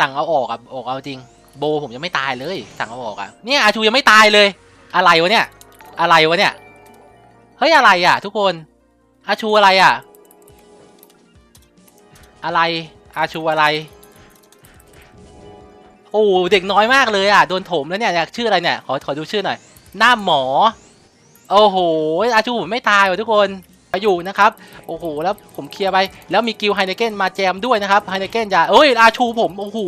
สั่งเอาออกอะออกเอาจริง โบผมยังไม่ตายเลย สั่งเอาออกอะเนี่ยอาชูยังไม่ตายเลย อะไรวะเนี่ย อะไรวะเนี่ยเฮ้ยอะไรอะ ทุกคนอาชูอะไรอะ อะไรอาชูอะไรโอ้เด็กน้อยมากเลยอะโดนถมแล้วเนี่ยชื่ออะไรเนี่ยขอขอดูชื่อหน่อยหน้าหมอโอ้โหอาชูผมไม่ตายว่ะทุกคน อยู่นะครับ โอ้โห แล้วผมเคลียร์ไป แล้วมีกิลไฮเนเกนมาแจมด้วยนะครับ ไฮเนเกนอย่าเอ้ย อาชูผม โอ้โห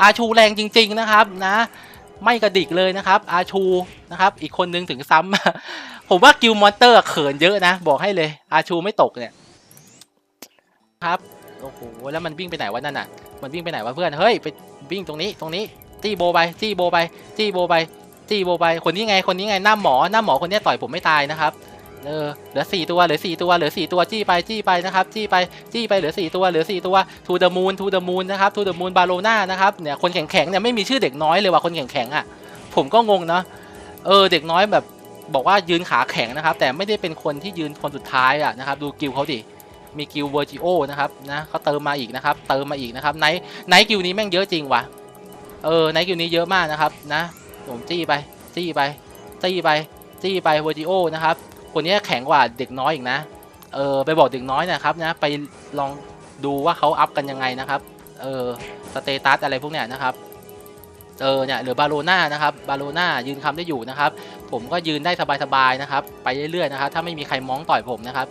อาชูแรงจริง ๆ นะครับนะ ไม่กระดิกเลยนะครับ อาชูนะครับ อีกคนนึงถึงซ้ำ ผมว่ากิลมอนเตอร์เขินเยอะนะ บอกให้เลย อาชูไม่ตกเนี่ย ครับ โอ้โห แล้วมันวิ่งไปไหนวะนั่นน่ะ มันวิ่งไปไหนวะเพื่อน เฮ้ย ไปวิ่งตรงนี้ ตรงนี้ จี้โบไป จี้โบไป จี้โบไป จี้โบไป คนนี้ไง คนนี้ไง หน้าหมอ หน้าหมอคนนี้ต่อยผมไม่ตายนะครับ เออเหลือสี่ตัวเหลือสี่ตัวเหลือสี่ตัวจี้ไปจี้ไปนะครับจี้ไปจี้ไปเหลือสี่ตัวเหลือสี่ตัวทูเดอะมูนทูเดอะมูนนะครับทูเดอะมูนบาโลน่านะครับเนี่ยคนแข็งๆเนี่ยไม่มีชื่อเด็กน้อยเลยว่ะคนแข็งๆอะผมก็งงเนาะเออเด็กน้อยแบบบอกว่ายืนขาแข็งนะครับ แต่ไม่ได้เป็นคนที่ยืนคนสุดท้ายอะนะครับ ดูกิลเขาดิมีกิลเวอร์จิโอนะครับนะเขาเติมมาอีกนะครับ เติมมาอีกนะครับไนท์ไนท์กิลนี้แม่งเยอะจริงว่ะเออไนท์กิลนี้เยอะมากนะครับนะผมจี้ไปจี้ไปจี้ไปจี้ไปเวอร์จิโอนะครับ คนนี้แข็งกว่าเด็กน้อยอีกนะ เออไปบอกเด็กน้อยนะครับนะ ไปลองดูว่าเขาอัพกันยังไงนะครับ เออสเตตัสอะไรพวกเนี้ยนะครับ เออเนี่ยหลือบาโลน่านะครับ บาโลน่ายืนคำได้อยู่นะครับ ผมก็ยืนได้สบายๆนะครับ ไปเรื่อยๆนะครับ ถ้าไม่มีใครมองต่อยผมนะครับ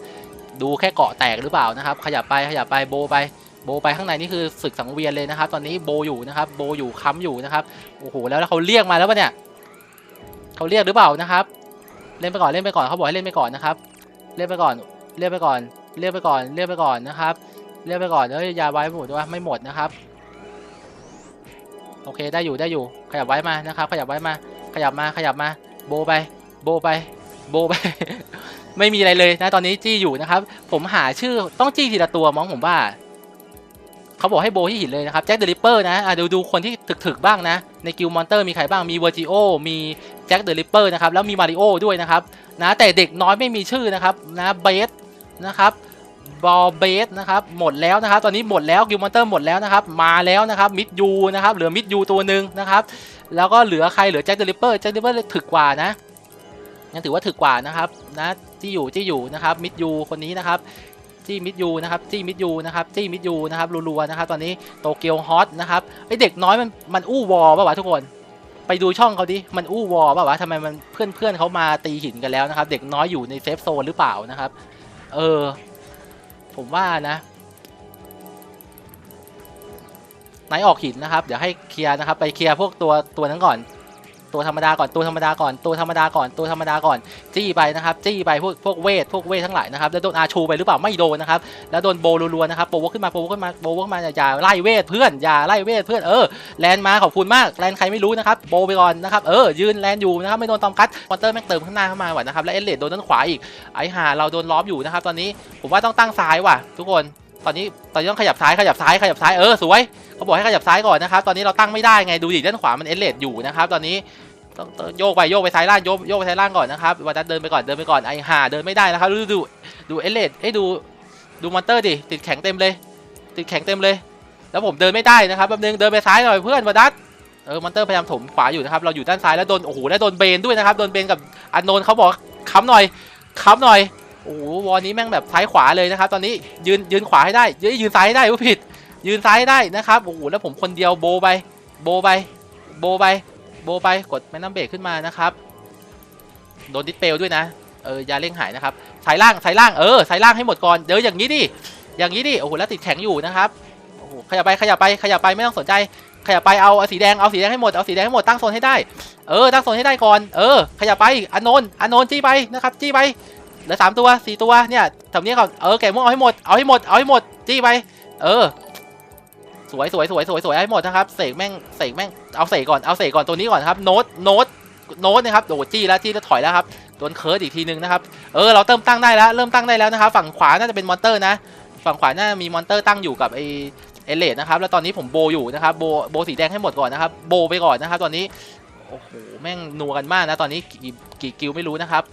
ดูแค่เกาะแตกหรือเปล่านะครับ ขยับไปขยับไปโบไปโบไปข้างในนี่คือศึกสังเวียนเลยนะครับ ตอนนี้โบอยู่นะครับ โบอยู่ค้ำอยู่นะครับ โอ้โห แล้วเขาเรียกมาแล้วปะเนี่ย เขาเรียกหรือเปล่านะครับ เล่นไปก่อนเล่นไปก่อนเขาบอกให้เล่นไปก่อนนะครับเล่นไปก่อนเล่นไปก่อนเล่นไปก่อนเล่นไปก่อนนะครับเล่นไปก่อนเอ้ยยาไว้หมดว่าไม่หมดนะครับ โอเคได้อยู่ได้อยู่ ขยับไว้มานะครับ ขยับไว้มา ขยับมาขยับมาโบไป โบไป โบไป ไม่มีอะไรเลยนะตอนนี้จี้อยู่นะครับ ผมหาชื่อต้องจี้ทีละตัวมองผมว่า เขาบอกให้โบที่หินเลยนะครับแจ็คเดอะริปเปอร์นะะดูดูคนที่ถึกๆบ้างนะ ในกิลมอนเตอร์มีใครบ้างมีเวอร์จิโอมีแจ็คเดอะริปเปอร์นะครับแล้วมีมาริโอด้วยนะครับนะแต่เด็กน้อยไม่มีชื่อนะครับนะเบสนะครับบอลเบสนะครับหมดแล้วนะครับตอนนี้หมดแล้วกิลมอนเตอร์หมดแล้วนะครับมาแล้วนะครับมิดยูนะครับเหลือมิดยูตัวหนึ่งนะครับแล้วก็เหลือใครเหลือแจ็คเดอะริปเปอร์แจ็คเดอะริปเปอร์ถึกกว่านะยังถือว่าถึกกว่านะครับนะที่อยู่ที่อยู่นะครับมิดยูคนนี้นะครับ จี้มิดยูนะครับจี้มิดยูนะครับจี้มิดยูนะครับรัวๆนะครับตอนนี้โตเกียวฮอตนะครับไอเด็กน้อยมันมันอู้วอป่าวะทุกคน ไปดูช่องเขาดิมันอู้วอป่าวะทำไมมันเพื่อนเพื่อนเขามาตีหินกันแล้วนะครับ เด็กน้อยอยู่ในเซฟโซนหรือเปล่านะครับ เออ ผมว่านะไหนออกหินนะครับ เดี๋ยวให้เคลียร์นะครับ ไปเคลียร์พวกตัวตัวนั้นก่อน ตัวธรรมดาก่อนตัวธรรมดาก่อนตัวธรรมดาก่อนตัวธรรมดาก่อนจี้ไปนะครับจี้ไปพวกพวกเวทพวกเวททั้งหลายนะครับแล้วโดนอาชูไปหรือเปล่าไม่โดนนะครับแล้วโดนโบรัวๆนะครับโบวกขึ้นมาโบวกขึ้นมาโบวกขึ้นมาอย่าไล่เวทเพื่อนอย่าไล่เวทเพื่อนเออแลนมาขอบคุณมากแลนใครไม่รู้นะครับโบไปก่อนนะครับเออยืนแลนอยู่นะครับไม่โดนตอมคัดมอนเตอร์แม่งเติมข้างหน้าเข้ามาว่ะนะครับแล้วเอเลดโดนด้านขวาอีกไอหาเราโดนล้อมอยู่นะครับตอนนี้ผมว่าต้องตั้งซ้ายว่ะ ทุกคนตอนนี้ตอนนี้ต้องขยับซ้ายขยับซ้ายขยับซ้ายเออสวยเขาบอกให้ขยับซ้ายก่อนนะครับตอนนี้เราตั้งไม่ได้ไงดูดิด้านขวามันเอเลดอยู่นะครับตอนนี้ ต้องโยกไปโยกไปซ้ายล่างโยกโยกไปซ้ายล่างก่อนนะครับวันนั้นเดินไปก่อนเดินไปก่อนไอห่าเดินไม่ได้นะครับดูดูดูเอเลดให้ดูดูมอนเตอร์ดิติดแข็งเต็มเลย ติดแข็งเต็มเลย แล้วผมเดินไม่ได้นะครับแป๊บนึงเดินไปซ้ายหน่อยเพื่อนวันนัทเออมอนเตอร์พยายามถมขวาอยู่นะครับเราอยู่ด้านซ้ายแล้วโดนโอ้โหแล้วโดนเบนด้วยนะครับโดนเบนกับอันโนนเขาบอกค้ำหน่อยค้ำหน่อยโอ้โหวอลนี้แม่งแบบซ้ายขวาเลยนะครับ ตอนนี้ยืนยืนขวาให้ได้ยืนยืนซ้ายให้ได้ผู้ผิด ยืนซ้ายให้ได้นะครับโอ้โหแล้วผมคนเดียวโบไปโบไปโบไป โบไปกดแมนนัมเบรกขึ้นมานะครับ โดนดิสเปลด้วยนะ เออยาเร่งหายนะครับสายล่างสายล่างเออสายล่างให้หมดก่อนเดี๋ยวอย่างนี้ดิ อย่างนี้ดิ โอ้โหแล้วติดแข็งอยู่นะครับ โอ้โหขยับไปขยับไปขยับไปไม่ต้องสนใจ ขยับไปเอาเอาสีแดงเอาสีแดงให้หมดเอาสีแดงให้หมดตั้งโซนให้ได้ เออตั้งโซนให้ได้ก่อน เออ ขยับไปอันโนนอันโนนจี้ไปนะครับจี้ไปเหลือสามตัวสี่ตัวเนี่ยทำเนี้ยก่อนเออแกะม่วงเอาให้หมดเอาให้หมดเอาให้หมดจี้ไป เออ วยสวยสวยสวยสวยให้หมดนะครับเสกแม่งเสกแม่งเอาเสกก่อนเอาเสกก่อนตัวนี้ก่อนครับโน้ตโน้ตโน้ตนะครับโดดจี้แล้วจี้แล้วถอยแล้วครับโดนเคิร์ดอีกทีนึงนะครับเออเราเติมตั้งได้แล้วเริ่มตั้งได้แล้วนะครับฝั่งขวาน่าจะเป็นมอนเตอร์นะ ฝั่งขวาน่ามีมอนเตอร์ตั้งอยู่กับไอเอเลดนะครับแล้วตอนนี้ผมโบอยู่นะครับโบโบสีแดงให้หมดก่อนนะครับโบไปก่อนนะครับตอนนี้โอ้โหแม่งนัวกันมากนะตอนนี้กี่กี่กิลไม่รู้นะครับ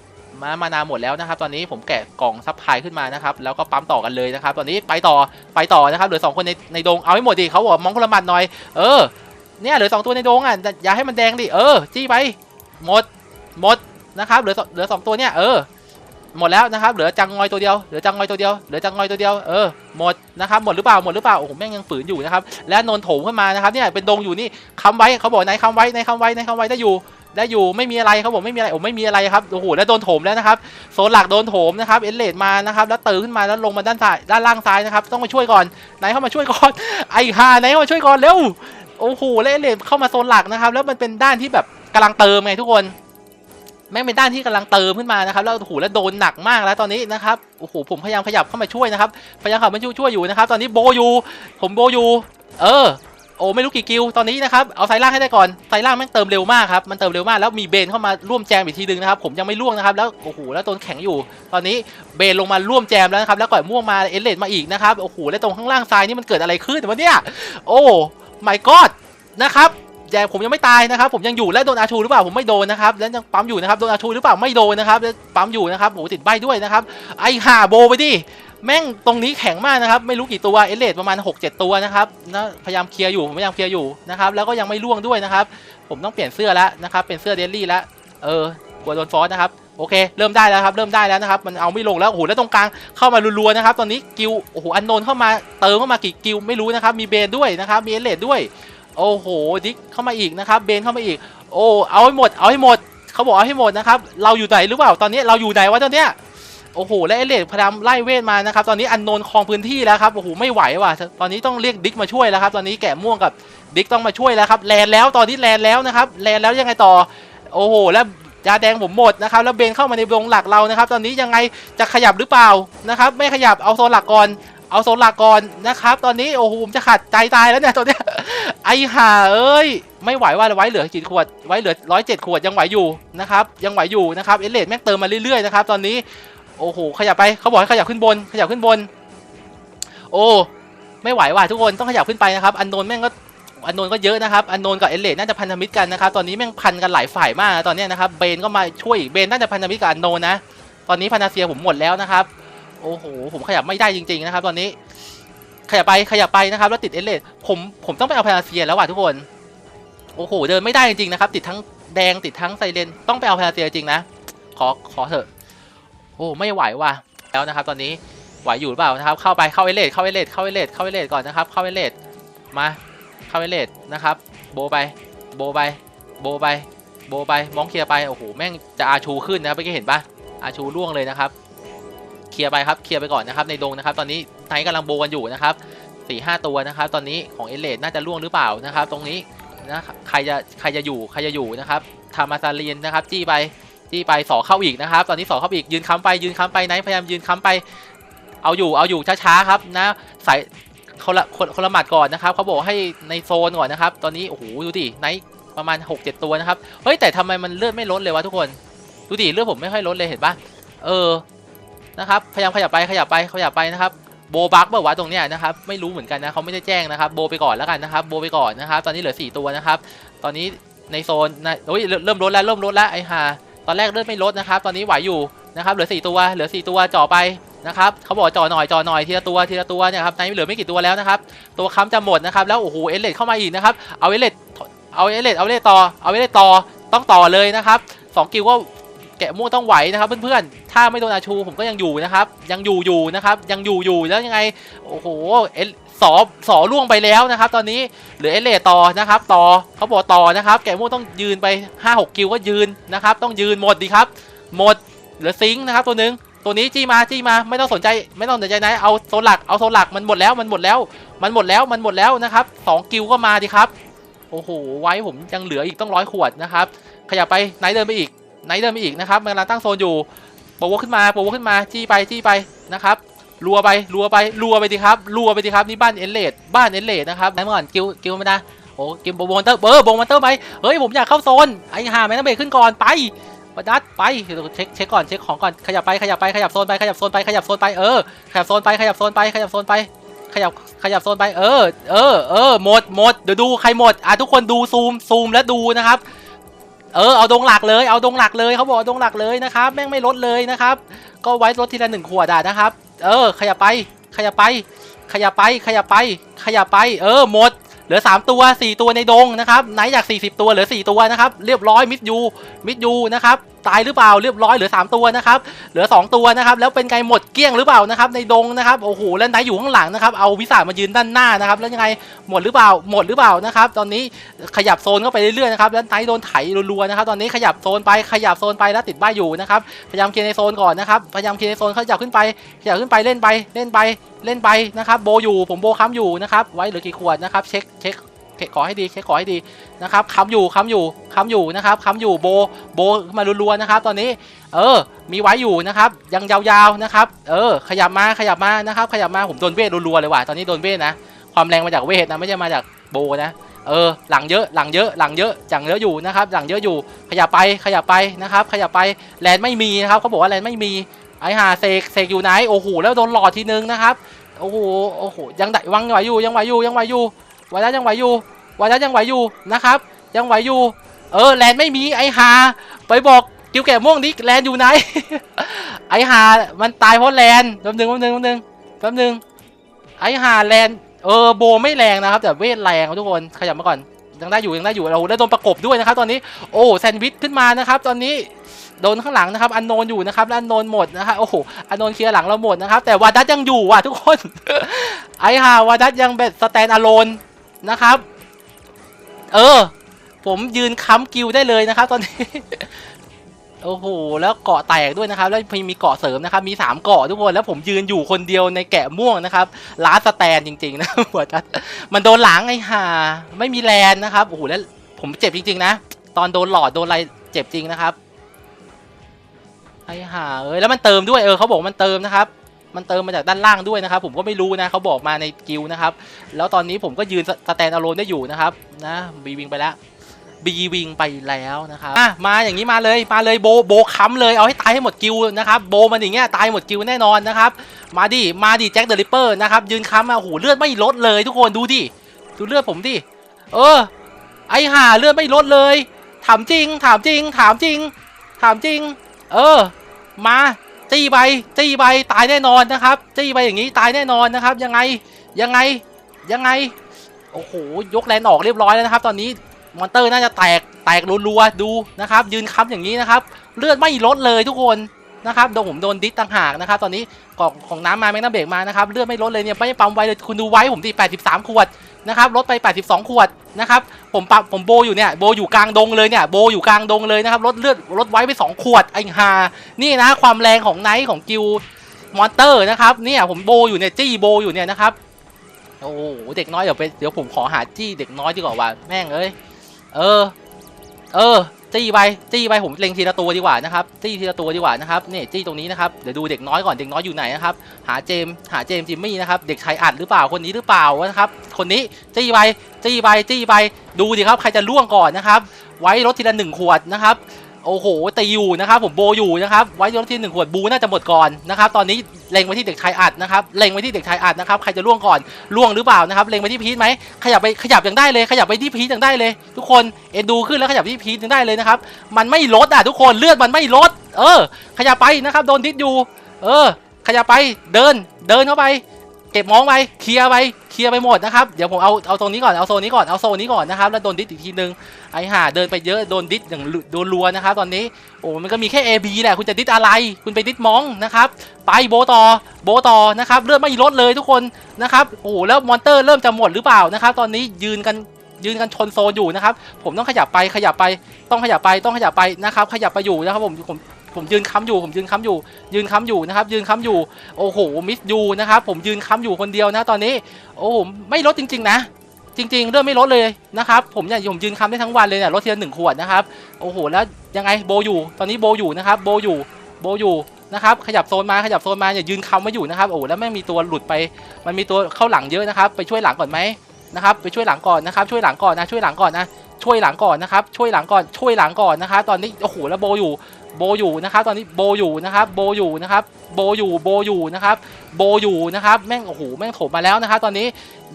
มามานาหมดแล้วนะครับ ตอนนี้ผมแกะกล่องซับพลายขึ้นมานะครับ แล้วก็ปั๊มต่อกันเลยนะครับ ตอนนี้ไปต่อไปต่อนะครับเหลือสองคนในในดงเอาให้หมดดิเขาบอกมองคนละหมัดหน่อย เออเนี่ยเหลือสองตัวในดงอะอย่าให้มันแดงดิเออจี้ไปหมดหมดนะครับเหลือเหลือสองตัวเนี่ยเออหมดแล้วนะครับเหลือจังงอยตัวเดียวเหลือจังงอยตัวเดียวเหลือจังงอยตัวเดียวเออหมดนะครับหมดหรือเปล่าหมดหรือเปล่าโอ้โหแม่งยังฝืนอยู่นะครับและนนโถมขึ้นมานะครับเนี่ยเป็นดงอยู่นี่คำไว้เขาบอกในคำไว้ในคำไว้ในคำไว้ได้อยู่ ได้อยู่ไม่มีอะไรเขาบอกไม่มีอะไรโอ้ไม่มีอะไรครับโอ้โหแล้วโดนโถมแล้วนะครับโซนหลักโดนโถมนะครับเอเลดมานะครับแล้วตื่นขึ้นมาแล้วลงมาด้านซ้ายด้านล่างซ้ายนะครับต้องมาช่วยก่อนไหนเข้ามาช่วยก่อนไอ้ห่าไหนเข้ามาช่วยก่อนเร็วโอ้โหแล้วเอเลดเข้ามาโซนหลักนะครับ แล้วมันเป็นด้านที่แบบกำลังเติมไงทุกคนแม่งเป็นด้านที่กำลังเติมขึ้นมานะครับแล้วโอ้โหแล้วโดนหนักมากแล้วตอนนี้นะครับโอ้โหผมพยายามขยับเข้ามาช่วยนะครับพยายามขับมาช่วยช่วยอยู่นะครับ ตอนนี้โบอยู่ ผมโบอยู่ เออ อ้ไม่รู้กี่กิลตอนนี้นะครับเอาไซล่างให้ได้ก่อนไซล่างแม่งเติมเร็วมากครับมันเติมเร็วมากแล้วมีเบนเข้ามาร่วมแจมอีกทีหนึงนะครับผมยังไม่ล่วงนะครับแล้วโอ้โหแล้วตัวแข็งอยู่ ตอนนี้เบนลงมาร่วมแจมแล้วนะครับแล้วก่อยม่วงมาเอเลดมาอีกนะครับโอ้โหแล้วตรงข้างล่างซ้ายนี่มันเกิดอะไรขึ้นวะเนี่ยโอ้ my god นะครับแต่ผมยังไม่ตายนะครับผมยังอยู่และโดนอาชูหรือเปล่าผมไม่โดนนะครับแล้วยังปั๊มอยู่นะครับโดนอาชูหรือเปล่าไม่โดนนะครับแล้วปั๊มอยู่นะครับโอ้ติดใบด้วยนะครับไอห่าโบไปดิ แม่งตรงนี้แข็งมากนะครับ ไม่รู้กี่ตัวเอเลดประมาณ 6-7 ตัวนะครับนะพยายามเคลียร์อยู่ผมพยายามเคลียร์อยู่นะครับแล้วก็ยังไม่ล่วงด้วยนะครับ ผมต้องเปลี่ยนเสื้อแล้วนะครับเป็นเสื้อเดลลี่แล้วเออกลัวโดนฟอสนะครับโอเค เริ่มได้แล้วครับ เริ่มได้แล้วนะครับ มันเอาไม่ลงแล้ว โอ้โห แล้วตรงกลางเข้ามารัวๆนะครับ ตอนนี้กิว โอ้โห อันโนนเข้ามาเติมเข้ามากี่กิวไม่รู้นะครับ มีเบนด้วยนะครับ มีเอเลดด้วย โอ้โห ดิกเข้ามาอีกนะครับ เบนเข้ามาอีก โอ้ เอาให้หมด เอาให้หมด เขาบอกเอาให้หมดนะครับ เราอยู่ไหนหรือเปล่า ตอนนี้เราอยู่ไหนวะตอนเนี้ย โอ้โหและเอเลดพยายามไล่เวทมานะครับ ตอนนี้อันโนนครองพื้นที่แล้วครับโอ้โหไม่ไหวว่ะตอนนี้ต้องเรียกดิกมาช่วยแล้วครับ ตอนนี้แกะม่วงกับดิกต้องมาช่วยแล้วครับแลนแล้วตอนนี้แลนแล้วนะครับแลนแล้วยังไงต่อ โอ้โห แล้วยาแดงผมหมดนะครับแล้วเบนเข้ามาในวงหลักเรานะครับ ตอนนี้ยังไงจะขยับหรือเปล่านะครับ ไม่ขยับเอาโซนหลักก่อนเอาโซนหลักก่อนนะครับ ตอนนี้โอ้โหผมจะขาดใจตายแล้วเนี่ยตอนนี้ไอห่าเอ้ยไม่ไหวว่าไว้เหลือกี่ขวดไว้เหลือร้อยเจ็ดขวดยังไหวอยู่นะครับยังไหวอยู่นะครับเอเลดแม่งเติมมาเรื่อยๆนะครับตอนนี้ โอ้โหขยับไปเขาบอกให้ขยับขึ้นบน ขยับขึ้นบน โอ้ไม่ไหวว่ะทุกคนต้องขยับขึ้นไปนะครับ อันโนนแม่งก็อันโนนก็เยอะนะครับอันโนนกับเอเลดน่าจะพันธมิตรกันนะครับตอนนี้แม่งพันกันหลายฝ่ายมากตอนนี้นะครับเบนก็มาช่วยเบนน่าจะพันธมิตรกับอันโนนนะตอนนี้พานาเซียผมหมดแล้วนะครับ โอ้โหผมขยับไม่ได้จริง ๆนะครับ ตอนนี้ ขยับไปขยับไปนะครับ แล้วติดเอเลดผมผมต้องไปเอาพานาเซียแล้วว่ะทุกคนโอ้โหเดินไม่ได้จริงๆนะครับ ติดทั้งแดงติดทั้งไซเรนต้องไปเอาพานาเซียจริงนะขอขอเถอะ อ้ไม่ไหวว่ะแล้วนะครับ ตอนนี้ไหวอยู่หรือเปล่านะครับ เข้าไปเข้าเอเลดเข้าเอเลดเข้าเอเลดเข้าเอเลดก่อนนะครับ เข้าเอเลดมาเข้าเอเลดนะครับ โบไป โบไป โบไป โบไปมองเคลียร์ไปโอ้โหแม่งจะอาชูขึ้นนะครับเมื่อกี้เห็นปะอาชูล่วงเลยนะครับ เคลียร์ไปครับเคลียร์ไปก่อนนะครับในดงนะครับ ตอนนี้ไนท์กำลังโบกันอยู่นะครับสี่ห้าตัวนะครับ ตอนนี้ของเอเลดน่าจะล่วงหรือเปล่านะครับ ตรงนี้นะใครจะใครจะอยู่ใครจะอยู่นะครับทามาซาลีนนะครับ จี้ไป จี้ไปสอเข้าอีกนะครับ ตอนนี้สอเข้าอีกยืนค้ำไปยืนค้ำไปไนท์พยายามยืนค้ำไป เอาอยู่เอาอยู่ช้าๆครับนะใส่คนละคนคนละหมัดก่อนนะครับเขาบอกให้ในโซนก่อนนะครับ ตอนนี้โอ้โหดูดิไนท์ประมาณ 6-7 ตัวนะครับเฮ้ยแต่ทำไมมันเลือดไม่ลดเลยวะทุกคนดูดิเลือดผมไม่ค่อยลดเลยเห็นปะเออนะครับพยายามขยับไปขยับไปขยับไปนะครับโบบักเปล่าวะตรงเนี้ยนะครับไม่รู้เหมือนกันนะเขาไม่ได้แจ้งนะครับโบไปก่อนแล้วกันนะครับโบไปก่อนนะครับ ตอนนี้เหลือ 4 ตัวนะครับ ตอนนี้ในโซนนะโอ้ยเริ่มลดแล้วเริ่มลดแล้วไอ้ห่า ตอนแรกเลือดไม่ลดนะครับ ตอนนี้ไหวอยู่นะครับเหลือ 4 ตัว เหลือ 4 ตัวจ่อไปนะครับเขาบอกจ่อหน่อยจ่อหน่อยทีละตัวทีละตัวเนี่ยครับในเหลือไม่กี่ตัวแล้วนะครับ ตัวค้ำจะหมดนะครับแล้วโอ้โหเอเลดเข้ามาอีกนะครับเอาเอเลดเอาเอเลดเอาเอเลตต่อเอาเอเลตต่อต้องต่อเลยนะครับสองกิวก็ กะม่วงต้องไหวนะครับเพื่อนๆ ถ้าไม่โดนอาชูผมก็ยังอยู่นะครับ ยังอยู่อยู่นะครับ ยังอยู่อยู่แล้วยังไง โอ้โห เอสอสอล่วงไปแล้วนะครับ ตอนนี้เหลือเอเลต่อนะครับ ต่อเขาบอกต่อนะครับ แกะม่วงต้องยืนไป 5-6กิวก็ยืนนะครับ ต้องยืนหมดดีครับ หมด เหลือซิงค์นะครับตัวหนึง ตัวนี้จี้มาจี้มา ไม่ต้องสนใจ ไม่ต้องสนใจนะ เอาโซลัก เอาโซลัก มันหมดแล้ว มันหมดแล้ว มันหมดแล้ว มันหมดแล้วนะครับสองกิวก็มาดีครับ โอ้โห ไว้ผมยังเหลืออีกต้องร้อยขวดนะครับ ขยับไปไหนเดินไปอีก ไนเดินไปอีกนะครับกำลังตั้งโซนอยู่โปรโวขึ้นมาโปรโวขึ้นมาจี้ไปจี้ไปนะครับรัวไปรัวไปรัวไปดีครับรัวไปดีครับนี่บ้านเอเลดบ้านเอเลดนะครับไหนเมื่อก่อนกิวกิวไม่ได้โอ้กิวโบว์มอนเตอร์เบอร์บว์มอนเตอร์ไปเฮ้ยผมอยากเข้าโซนไอ้ห่าแม่งเบรกขึ้นก่อนไปประดัดไปเดี๋ยวเช็คเช็คก่อนเช็คของก่อนขยับไปขยับไปขยับโซนไปขยับโซนไปขยับโซนไปเออขยับโซนไปขยับโซนไปขยับโซนไปขยับขยับโซนไปเออเออเออหมดหมดเดี๋ยวดูใครหมดอะทุกคนดูซูมซูมและดูนะครับ เออเอาดงหลักเลยเอาดงหลักเลยเขาบอกเอาดงหลักเลยนะครับแม่งไม่ลดเลยนะครับ ก็ไว้ลดทีละหนึ่งขวดอะนะครับ เออ ขยับไป ขยับไป ขยับไปขยับไป ขยับไป เออหมดเหลือ 3 ตัว 4 ตัวในดงนะครับไหนจาก 40 ตัวเหลือ 4 ตัวนะครับ เรียบร้อยมิดยูมิดยูนะครับ ตายหรือเปล่าเรียบร้อยเหลือ 3 ตัวนะครับเหลือ 2 ตัวนะครับแล้วเป็นไงหมดเกลี้ยงหรือเปล่านะครับในดงนะครับโอ้โหแล้วไหนอยู่ข้างหลังนะครับเอาวิสามายืนด้านหน้านะครับแล้วยังไงหมดหรือเปล่าหมดหรือเปล่านะครับตอนนี้ขยับโซนเข้าไปเรื่อยๆนะครับแล้วไหนโดนไถรัวๆนะครับตอนนี้ขยับโซนไปขยับโซนไปแล้วติดบ้าอยู่นะครับพยายามเคลียร์ในโซนก่อนนะครับพยายามเคลียร์ในโซนขยับขึ้นไปขยับขึ้นไปเล่นไปเล่นไปเล่นไปนะครับโบอยู่ผมโบค้ำอยู่นะครับไว้เหลือกี่ขวดนะครับเช็คเช็ค ขอให้ดีเคขอให้ดีนะครับค้ำอยู่ค้ำอยู่ค้ำอยู่นะครับค้ำอยู่โบโบมารัวๆนะครับ ตอนนี้ เออ มีไว้อยู่นะครับ ยังยาวๆนะครับ เออ ขยับมาขยับมานะครับ ขยับมาผมโดนเวทรัวๆเลยว่ะตอนนี้โดนเวทนะความแรงมาจากเวทนะไม่ใช่มาจากโบนะเออหลังเยอะหลังเยอะหลังเยอะหลังเยอะอยู่นะครับหลังเยอะอยู่ ขยับไปขยับไปนะครับ ขยับไปแลนไม่มีนะครับเขาบอกว่าแลนไม่มีไอหาเซกเซกอยู่ไหนโอ้โหแล้วโดนหลอดทีนึงนะครับโอ้โหโอ้โหยังได้วังไหวอยู่ยังไหวอยู่ยังไหวอยู่ วแล้วยังไหวอยู่วายัยังไหวอยู่นะครับ ยังไหวอยู่ เออแลนไม่มีไอหาไปบอกกิวแก่ม่วงดิแลนอยู่ไหน ไอหามันตายเพราะแลนแป๊บนึงแป๊บนึงแป๊บนึงแป๊บนึงไอหาแลนเออโบไม่แรงนะครับ แต่เวทแรงครับทุกคนขยับมาก่อนยังได้อยู่ยังได้อยู่เราได้โดนประกบด้วยนะครับ ตอนนี้โอ้แซนด์วิชขึ้นมานะครับ ตอนนี้โดนข้างหลังนะครับ อันโนนอยู่นะครับแล้วอันโนนหมดนะครับโอ้โหอันโนนเคลียร์หลังเราหมดนะครับ แต่วาดัตยังอยู่ว่ะทุกคนไอหาวาดัตยังเป็นสแตนอะโลน นะครับ เออ ผมยืนค้ำกิวได้เลยนะครับ ตอนนี้ โอ้โห แล้วเกาะแตกด้วยนะครับ แล้วมีเกาะเสริมนะครับ มีสามเกาะทุกคน แล้วผมยืนอยู่คนเดียวในแกะม่วงนะครับล้าสแตนจริงๆนะหัวจัดมันโดนหลังไอ้ห่า ไม่มีแลนนะครับ โอ้โห แล้วผมเจ็บจริงๆนะ ตอนโดนหลอดโดนอะไรเจ็บจริงนะครับ ไอ้ห่า เอ้ย แล้วมันเติมด้วย เออเขาบอกมันเติมนะครับ มันเติมมาจากด้านล่างด้วยนะครับ ผมก็ไม่รู้นะเขาบอกมาในกิลนะครับ แล้วตอนนี้ผมก็ยืนสแตนอะโลนได้อยู่นะครับนะบีวิงไปแล้วบีวิงไปแล้วนะครับอะมาอย่างนี้มาเลยมาเลยโบโบค้ำเลยเอาให้ตายให้หมดกิลนะครับโบมันอย่างเงี้ยตายหมดกิลแน่นอนนะครับมาดิมาดิแจ็คเดอะริปเปอร์นะครับยืนค้ำมาโอ้โหเลือดไม่ลดเลยทุกคนดูดิดูเลือดผมดิเออ ไอห่าเลือดไม่ลดเลย ถามจริง ถามจริง ถามจริง ถามจริง เออ มา จี้ไปจี้ไปตายแน่นอนนะครับจี้ไปอย่างนี้ตายแน่นอนนะครับ ยังไงยังไงยังไงโอ้โหยกแลนออกเรียบร้อยแล้วนะครับ ตอนนี้มอนเตอร์น่าจะแตกแตกรัวๆดูนะครับ ยืนค้ำอย่างนี้นะครับ เลือดไม่ลดเลยทุกคนนะครับโดนผมโดนดิสต่างหากนะครับ ตอนนี้กล่องของน้ำมาแมกนาเบรกมานะครับเลือดไม่ลดเลยเนี่ยไม่ปั๊มไว้เลยคุณดูไว้ผมที่83ขวด นะครับลดไป 82 ขวดนะครับผมปั๊มผมโบอยู่เนี่ยโบอยู่กลางดงเลยเนี่ยโบอยู่กลางดงเลยนะครับลดเลือดลดไว้ไป 2 ขวดไอ้ฮานี่นะความแรงของไนท์ของกิลมอนเตอร์นะครับเนี่ยผมโบอยู่เนี่ยจี้โบอยู่เนี่ยนะครับโอ้โหเด็กน้อยเดี๋ยวไปเดี๋ยวผมขอหาจี้เด็กน้อยดีกว่าว่าแม่งเอ้ยเออ เออ จี้ไปจี้ไปผมเล็งทีละตัวดีกว่านะครับจี้ทีละตัวดีกว่านะครับนี่จี้ตรงนี้นะครับเดี๋ยวดูเด็กน้อยก่อนเด็กน้อยอยู่ไหนนะครับหาเจมหาเจมจิมมี่นะครับเด็กชายอัดหรือเปล่าคนนี้หรือเปล่านะครับคนนี้จี้ไปจี้ไปจี้ไปดูดิครับใครจะล่วงก่อนนะครับไว้รถทีละหนึ่งขวดนะครับ โอ้โหตีอยู่นะครับผมโบอยู่นะครับไว้รถทีหนึ่งขวดบูน่าจะหมดก่อนนะครับตอนนี้เล็งไปที่เด็กชายอัดนะครับเล็งไปที่เด็กชายอัดนะครับใครจะล่วงก่อนล่วงหรือเปล่านะครับเล็งไปที่พีทไหมขยับไปขยับยังได้เลย ขยับไปที่พีทยังได้เลย ทุกคนเอ็นดูขึ้นแล้วขยับที่พีทยังได้เลยนะครับมันไม่ลดอะทุกคนเลือดมันไม่ลด เออ ขยับไปนะครับโดนดิสอยู่ เออ ขยับไปเดินเดินเข้าไป เก็บมองไปเคลียร์ไป เคลียร์ไปหมดนะครับ เดี๋ยวผมเอาเอาตรงนี้ก่อน เอาโซนนี้ก่อน เอาโซนนี้ก่อนนะครับ แล้วโดนดิสอีกทีนึง ไอ้ห่าเดินไปเยอะ โดนดิสอย่างโดนรัวนะครับ ตอนนี้ โอ้ มันก็มีแค่ AB แหละ คุณจะดิสอะไร คุณไปดิสมองนะครับ ไปโบต่อ โบต่อนะครับ เลือดไม่ลดเลยทุกคนนะครับ โอ้แล้วมอนเตอร์เริ่มจะหมดหรือเปล่านะครับ ตอนนี้ยืนกันยืนกันชนโซนอยู่นะครับ ผมต้องขยับไปขยับไป ต้องขยับไปต้องขยับไปนะครับ ขยับไปอยู่นะครับผมผม ผมยืนค้ำอยู่ ผมยืนค้ำอยู่ ยืนค้ำอยู่นะครับ ยืนค้ำอยู่ โอ้โห มิสยูนะครับ ผมยืนค้ำอยู่คนเดียวนะตอนนี้ โอ้โห ไม่ลดจริง ๆ นะ จริง ๆ เริ่มไม่ลดเลยนะครับ ผมเนี่ยผมยืนค้ำได้ทั้งวันเลยเนี่ยลดทีละหนึ่งขวดนะครับ โอ้โห แล้วยังไงโบอยู่ ตอนนี้โบอยู่นะครับ โบอยู่ โบอยู่นะครับ ขยับโซนมา ขยับโซนมาอย่ายืนค้ำไว้อยู่นะครับ โอ้โห แล้วแม่งมีตัวหลุดไป มันมีตัวเข้าหลังเยอะนะครับ ไปช่วยหลังก่อนไหมนะครับ ไปช่วยหลังก่อนนะครับ ช่วยหลังก่อนนะ ช่วยหลังก่อนนะช่วยหลังก่อนนะครับ ช่วยหลังก่อน ช่วยหลังก่อนนะครับ ตอนนี้ โอ้โห แล้วโบอยู่ โบอยู่นะครับตอนนี้โบอยู่นะครับโบอยู่นะครับโบอยู่โบอยู่นะครับโบอยู่นะครับแม่งโอ้โหแม่งโถมมาแล้วนะครับตอนนี้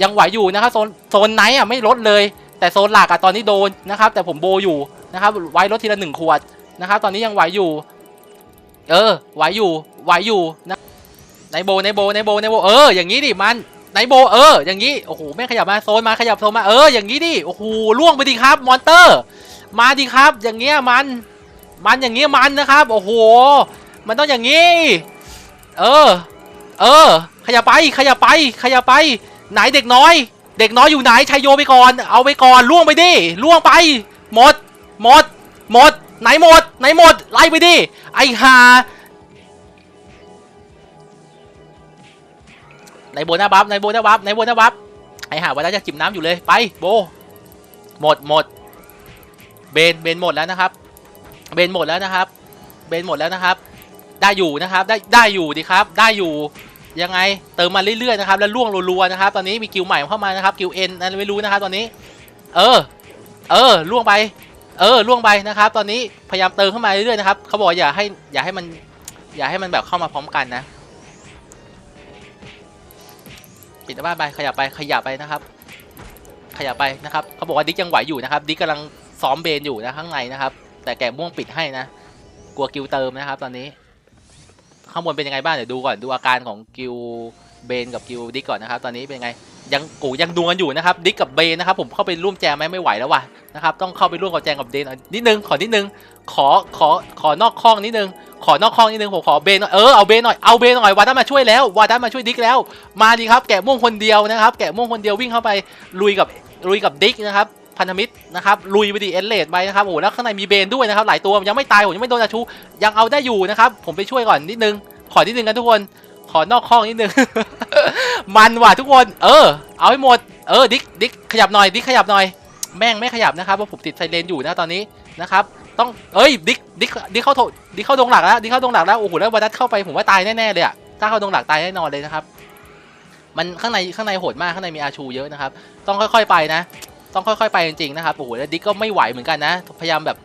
ยังไหวอยู่นะครับโซนโซนไหนอะไม่ลดเลย แต่โซนหลักอะตอนนี้โดนนะครับ แต่ผมโบอยู่นะครับไว้ลดทีละหนึ่งขวดนะครับตอนนี้ยังไหวอยู่ เออไหวอยู่ไหวอยู่นะในโบในโบในโบในโบเอออย่างนี้ดิมันในโบเอออย่างนี้โอ้โหแม่งขยับมาโซนมาขยับโซนมาเอออย่างนี้ดิโอ้โหล่วงไปดิครับมอนเตอร์ มาดิครับ อย่างเงี้ยมัน มันอย่างเงี้ยมันนะครับ โอ้โห มันต้องอย่างงี้ เออ เออ ขยับไป ขยับไป ขยับไป ไหนเด็กน้อย เด็กน้อยอยู่ไหนชัยโยไปก่อน เอาไปก่อน ล่วงไปดิ ล่วงไป หมด หมด หมด ไหนหมด ไหนหมด ไล่ไปดิ ไอ้ห่าในโบหน้าบัฟในโบหน้าบัฟในโบหน้าบัฟไอ้ห่าวันนั้นจะจิบน้ำอยู่เลย ไป โบ หมด หมด เบน เบนหมดแล้วนะครับ เบนหมดแล้วนะครับ เบนหมดแล้วนะครับ ได้อยู่นะครับ ได้ได้อยู่ดีครับ ได้อยู่ ยังไง เติมมาเรื่อยๆนะครับ แล้วล่วงรัวๆนะครับ ตอนนี้มีกิวใหม่เข้ามานะครับ กิวเอ็นอะไรไม่รู้นะครับ ตอนนี้ เออ เออ ล่วงไป เออ ล่วงไปนะครับ ตอนนี้พยายามเติมเข้ามาเรื่อยๆนะครับ เขาบอกอย่าให้ อย่าให้มัน อย่าให้มันแบบเข้ามาพร้อมกันนะ ปิดบ้านไป ขยับไป ขยับไปนะครับ ขยับไปนะครับ เขาบอกว่าดิ๊กยังไหวอยู่นะครับ ดิ๊กกำลังซ้อมเบนอยู่นะข้างในนะครับ แต่แกะม่วงปิดให้นะ กลัวกิวเติมนะครับ ตอนนี้ ข้างบนเป็นยังไงบ้างเดี๋ยวดูก่อนดูอาการของกิวเบนกับกิวดิกก่อนนะครับ ตอนนี้เป็นยังไงยังกูยังดวลกันอยู่นะครับดิกกับเบนนะครับผมเข้าไปร่วมแจมไหมไม่ไหวแล้วว่ะนะครับต้องเข้าไปร่วมกับแจมกับเดนหน่อยนิดนึงขอนิดนึงขอขอขอนอกข้องนิดนึงขอนอกข้องนิดนึงผมขอเบนหน่อยเออเอาเบนหน่อยเอาเบนหน่อยวาดันมาช่วยแล้ววาดันมาช่วยดิกแล้ว มาดีครับแกะม่วงคนเดียวนะครับ แกะม่วงคนเดียววิ่งเข้าไปลุยกับลุยกับดิกนะครับ พันธมิตรนะครับลุยไปดิเอ็นเลดไปนะครับโอ้โหแล้วข้างในมีเบนด้วยนะครับหลายตัวยังไม่ตายผมยังไม่โดนอาชูยังเอาได้อยู่นะครับผมไปช่วยก่อนนิดนึง ขอนิดนึงกันทุกคนขอนอกข้องนิดนึง มันว่ะทุกคน เออ เอาให้หมด เออ ดิกดิกขยับหน่อย ดิกขยับหน่อย แม่งไม่ขยับนะครับเพราะผมติดไซเรนอยู่นะตอนนี้นะครับ ต้อง เอ้ย ดิกดิกดิกเข้าโถดิกเข้าดงหลักแล้ว ดิกเข้าดงหลักแล้ว โอ้โห แล้ววาดัสเข้าไปผมว่าตายแน่ๆเลยอะถ้าเข้าดงหลักตายแน่นอนเลยนะครับ มันข้างในข้างในโหดมาก ข้างในมีอาชูเยอะนะครับ ต้องค่อยๆไปนะ ต้องค่อยๆไปจริงๆนะครับโอ้โหแล้วดิกก็ไม่ไหวเหมือนกันนะ พยายามแบบ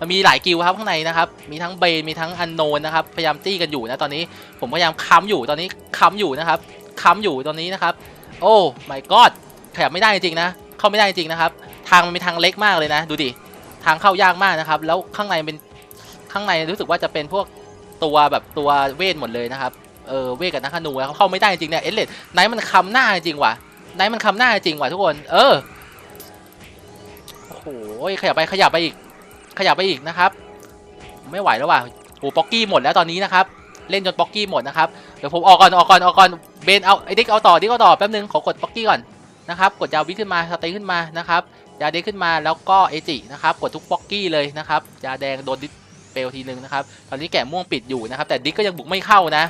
มันมีหลายกิลครับข้างในนะครับ มีทั้งเบนมีทั้งอันโนนนะครับ พยายามจี้กันอยู่นะตอนนี้ ผมพยายามค้ำอยู่ตอนนี้ค้ำอยู่นะครับค้ำอยู่ตอนนี้นะครับ โอ้ my god ขยับไม่ได้จริงๆนะ เข้าไม่ได้จริงๆนะครับ ทางมันเป็นทางเล็กมากเลยนะ ดูดิ ทางเข้ายากมากนะครับ แล้วข้างในเป็นข้างในรู้สึกว่าจะเป็นพวกตัวแบบตัวเวทหมดเลยนะครับ เออเวทกับนักธนูเขาเข้าไม่ได้จริงเนี่ยเอเลดไนท์มันคำหน้าจริงว่ะไนท์มันคำหน้าจริงว่ะทุกคน เออ โอ้โหขยับไปขยับไปอีก ขยับไปอีกนะครับ ไม่ไหวแล้วว่ะโอ้ป๊อกกี้หมดแล้วตอนนี้นะครับ เล่นจนป๊อกกี้หมดนะครับ เดี๋ยวผมออกก่อนออกก่อนออกก่อน เบนเอาไอ้ดิกเอาต่อดิกเอาต่อแป๊บนึงขอกดป๊อกกี้ก่อนนะครับ กดยาวิขึ้นมาสเตย์ขึ้นมานะครับยาเดงขึ้นมาแล้วก็เอจินะครับ กดทุกป๊อกกี้เลยนะครับยาแดงโดนดิสเปลทีนึงนะครับ ตอนนี้แกะม่วงปิดอยู่นะครับ แต่ดิกก็ยังบุกไม่เข้านะ